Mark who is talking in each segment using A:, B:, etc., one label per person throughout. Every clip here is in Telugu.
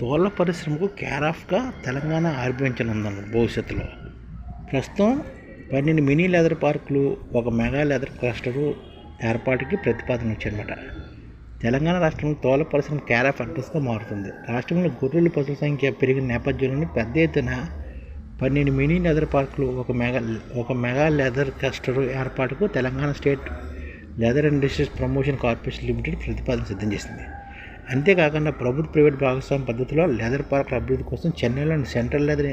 A: తోళ్ళ పరిశ్రమకు కేర్ ఆఫ్గా తెలంగాణ ఆర్భించనుందన్నమాట భవిష్యత్తులో. ప్రస్తుతం పన్నెండు మినీ లెదర్ పార్కులు ఒక మెగా లెదర్ క్లస్టరు ఏర్పాటుకి ప్రతిపాదన వచ్చాయన్నమాట తెలంగాణ రాష్ట్రంలో తోల పరిశ్రమ కేర్ ఆఫ్ అడ్రస్గా మారుతుంది. రాష్ట్రంలో గొర్రెల పశువుల సంఖ్య పెరిగిన నేపథ్యంలోనే పెద్ద ఎత్తున పన్నెండు మినీ లెదర్ పార్కులు ఒక మెగా ఒక మెగా లెదర్ క్లస్టర్ ఏర్పాటుకు Telangana state leather industries promotion corporation limited ప్రతిపాదన సిద్ధం చేసింది. అంతేకాకుండా ప్రభుత్వ ప్రైవేట్ భాగస్వామ్య పద్ధతిలో లెదర్ పార్క్ అభివృద్ధి కోసం చెన్నైలోని సెంట్రల్ లెదర్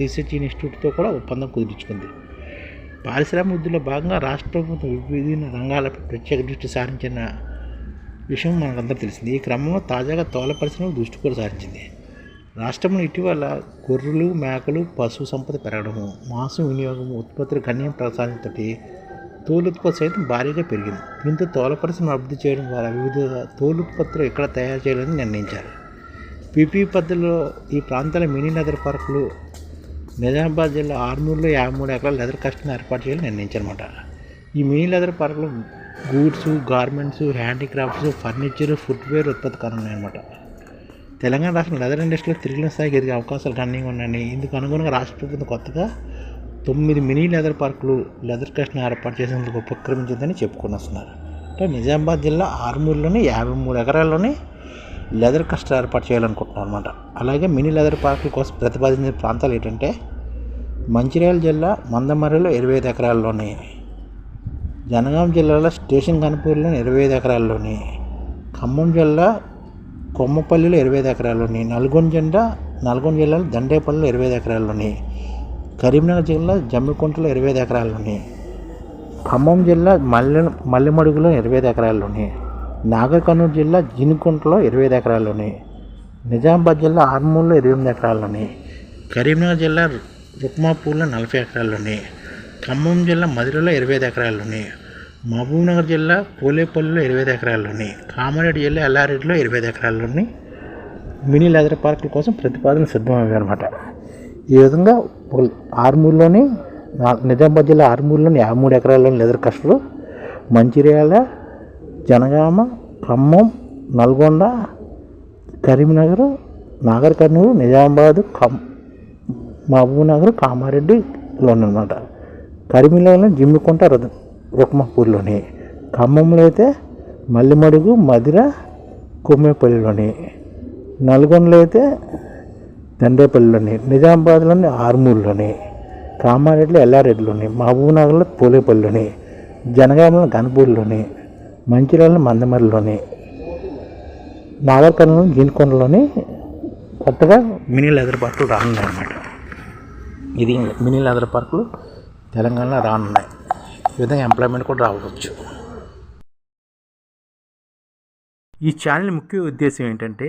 A: రీసెర్చ్ ఇన్స్టిట్యూట్తో కూడా ఒప్పందం కుదుర్చుకుంది. పారిశ్రామిక వృద్ధిలో భాగంగా రాష్ట్ర ప్రభుత్వం విభిన్న రంగాలపై ప్రత్యేక దృష్టి సారించిన విషయం మనకందరూ తెలిసింది. ఈ క్రమంలో తాజాగా తోల పరిశ్రమ దృష్టి కూడా సారించింది. రాష్ట్రంలో ఇటీవల గొర్రెలు మేకలు పశు సంపద పెరగడము మాంసం వినియోగం ఉత్పత్తులు గణ్యం ప్రసారంతో తోలు ఉత్పత్తి సైతం భారీగా పెరిగింది. దీంతో తోల పరిశ్రమ అభివృద్ధి చేయడం ద్వారా వివిధ తోలు ఉత్పత్తులు ఇక్కడ తయారు చేయాలని నిర్ణయించారు. పీపీ పద్ధతిలో ఈ ప్రాంతాల మినీ లెదర్ పార్కులు నిజామాబాద్ జిల్లా ఆర్మూర్లో యాభై మూడు ఎకరాల లెదర్ కష్టం ఏర్పాటు చేయాలని నిర్ణయించారన్నమాట. ఈ మినీ లెదర్ పార్కులు goods garments handicrafts furniture footwear ఉత్పత్తి కానున్నాయన్నమాట తెలంగాణ రాష్ట్రం లెదర్ ఇండస్ట్రీలో తిరిగిన స్థాయికి ఎదిగే అవకాశాలు గణనీయంగా ఉన్నాయని ఇందుకు అనుగుణంగా రాష్ట్ర ప్రభుత్వం కొత్తగా తొమ్మిది మినీ లెదర్ పార్కులు లెదర్ కస్టమ్ ఏర్పాటు చేసేందుకు ఉపక్రమించిందని చెప్పుకొని వస్తున్నారు అంటే నిజామాబాద్ జిల్లా ఆర్మూర్లోని యాభై మూడు ఎకరాల్లోని లెదర్ కస్టర్ ఏర్పాటు చేయాలనుకుంటున్నాం అనమాట అలాగే మినీ లెదర్ పార్కుల కోసం ప్రతిపాదించిన ప్రాంతాలు ఏంటంటే మంచిర్యాల జిల్లా మందమర్రిలో ఇరవై ఐదు ఎకరాల్లోని జనగాం జిల్లాలో స్టేషన్ కనుపూర్లో ఇరవై ఐదు ఎకరాల్లోని ఖమ్మం జిల్లా కొమ్మపల్లిలో ఇరవై ఐదు ఎకరాల్లోని నల్గొండ జిల్లా నల్గొండ జిల్లాలో దండేపల్లిలో ఇరవై ఐదు ఎకరాల్లోని కరీంనగర్ జిల్లా జమ్మికుంటలో ఇరవై ఐదు ఎకరాల్లోని ఖమ్మం జిల్లా మల్లె మల్లెమడుగులో ఇరవై ఐదు ఎకరాల్లోని నాగర్ కర్నూలు జిల్లా జినుకుంటలో ఇరవై ఐదు ఎకరాల్లోని నిజామాబాద్ జిల్లా ఆర్మూర్లో ఇరవై ఎనిమిది ఎకరాల్లోని కరీంనగర్ జిల్లా రుక్మాపూర్లో నలభై ఎకరాల్లోని ఖమ్మం జిల్లా మధురలో ఇరవై ఐదు ఎకరాల్లోని మహబూబ్నగర్ జిల్లా పోలేపల్లిలో ఇరవై ఐదు ఎకరాల్లోని కామారెడ్డి జిల్లా ఎల్లారెడ్డిలో ఇరవై ఐదు ఎకరాల్లోని మినీ లెదర్ పార్కుల కోసం ప్రతిపాదన సిద్ధమయ్యాయి అనమాట ఈ విధంగా ఒక ఆర్మూర్లోని నిజామాబాద్ జిల్లా ఆర్మూర్లోని యాభై మూడు ఎకరాల్లోని లెదర్ కష్టలు మంచిర్యాల జనగామ ఖమ్మం నల్గొండ కరీంనగర్ నాగర్ కర్నూలు నిజామాబాద్ ఖమ్ మహబూబ్నగర్ కామారెడ్డిలో అనమాట కరీంనగర్లో జిమ్మికుంట రుద రుక్మపూర్లోని ఖమ్మంలో అయితే మల్లిమడుగు మధిర కొమ్మేపల్లిలోని నల్గొండలో అయితే దండేపల్లిలోని నిజామాబాద్లోని ఆర్మూర్లోని కామారెడ్డిలో ఎల్లారెడ్డిలోని మహబూబ్నగర్లో పోలేపల్లిలోని జనగామలో గన్పూర్లోని మంచిర్యాలలో మందమరిలోని నాగర్ గీనికొండలోని కొత్తగా మినీ లెదర్ పార్కులు రానున్నాయి అన్నమాట ఇది మినీ లెదర్ పార్కులు తెలంగాణలో రానున్నాయి. ఈ విధంగా ఎంప్లాయ్మెంట్ కూడా రావచ్చు. ఈ ఛానల్ ముఖ్య ఉద్దేశం ఏంటంటే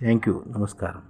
A: థ్యాంక్ యూ నమస్కారం